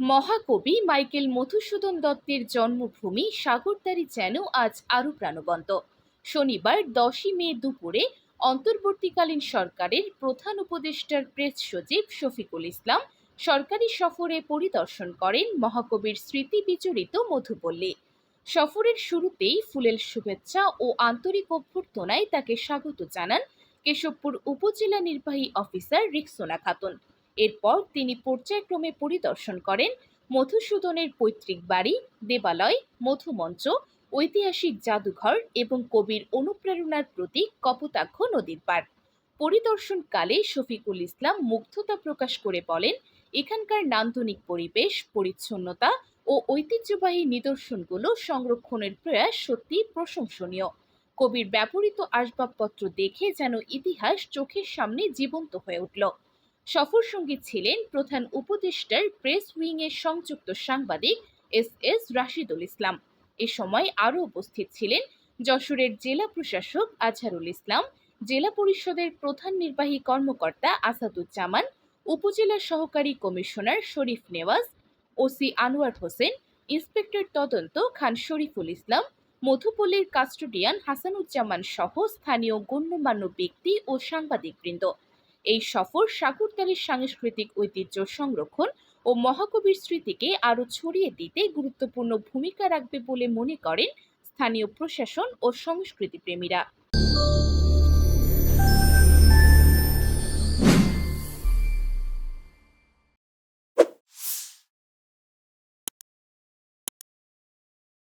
মহাকবি মাইকেল মধুসূদন দত্তের জন্মভূমি সাগরদারি যেন আজ আরও প্রাণবন্ত। শনিবার দশই মে দুপুরে অন্তর্বর্তীকালীন সরকারের প্রধান উপদেষ্টার প্রেস সচিব শফিকুল ইসলাম সরকারি সফরে পরিদর্শন করেন মহাকবির স্মৃতি বিচরিত মধুপল্লী। সফরের শুরুতেই ফুলেল শুভেচ্ছা ও আন্তরিক অভ্যর্থনায় তাকে স্বাগত জানান কেশবপুর উপজেলা নির্বাহী অফিসার রিক্সোনা খাতুন। এরপর তিনি পর্যায়ক্রমে পরিদর্শন করেন মধুসূদনের পৈতৃক বাড়ি, দেবালয়, মধুমঞ্চ, ঐতিহাসিক জাদুঘর এবং কবির অনুপ্রেরণার প্রতীক কপোতাক্ষ নদীর পাড়। পরিদর্শনকালে শফিকুল ইসলাম মুগ্ধতা প্রকাশ করে বলেন, এখানকার নান্দনিক পরিবেশ, পরিচ্ছন্নতা ও ঐতিহ্যবাহী নিদর্শনগুলো সংরক্ষণের প্রয়াস সত্যিই প্রশংসনীয়। কবির ব্যবহৃত আসবাবপত্র দেখে যেন ইতিহাস চোখের সামনে জীবন্ত হয়ে উঠল। সফর সঙ্গী ছিলেন প্রধান উপদেষ্টার প্রেস উইংয়ের সংযুক্ত সাংবাদিক এস এস রাশিদুল ইসলাম। এ সময় আরও উপস্থিত ছিলেন যশোরের জেলা প্রশাসক আজহারুল ইসলাম, জেলা পরিষদের প্রধান নির্বাহী কর্মকর্তা আসাদুজ্জামান, উপজেলা সহকারী commissioner Sharif Newaz, OC Anwar Hossain, inspector তদন্ত খান শরীফুল ইসলাম, মধুপল্লীর কাস্টোডিয়ান হাসানুজ্জামান সহ স্থানীয় গণ্যমান্য ব্যক্তি ও সাংবাদিকবৃন্দ। এই সফর সাগরতালির সাংস্কৃতিক ঐতিহ্য সংরক্ষণ ও মহাকবির স্মৃতিকে আরও ছড়িয়ে দিতে গুরুত্বপূর্ণ ভূমিকা রাখবে বলে মনে করেন স্থানীয় প্রশাসন ও সংস্কৃতিপ্রেমীরা।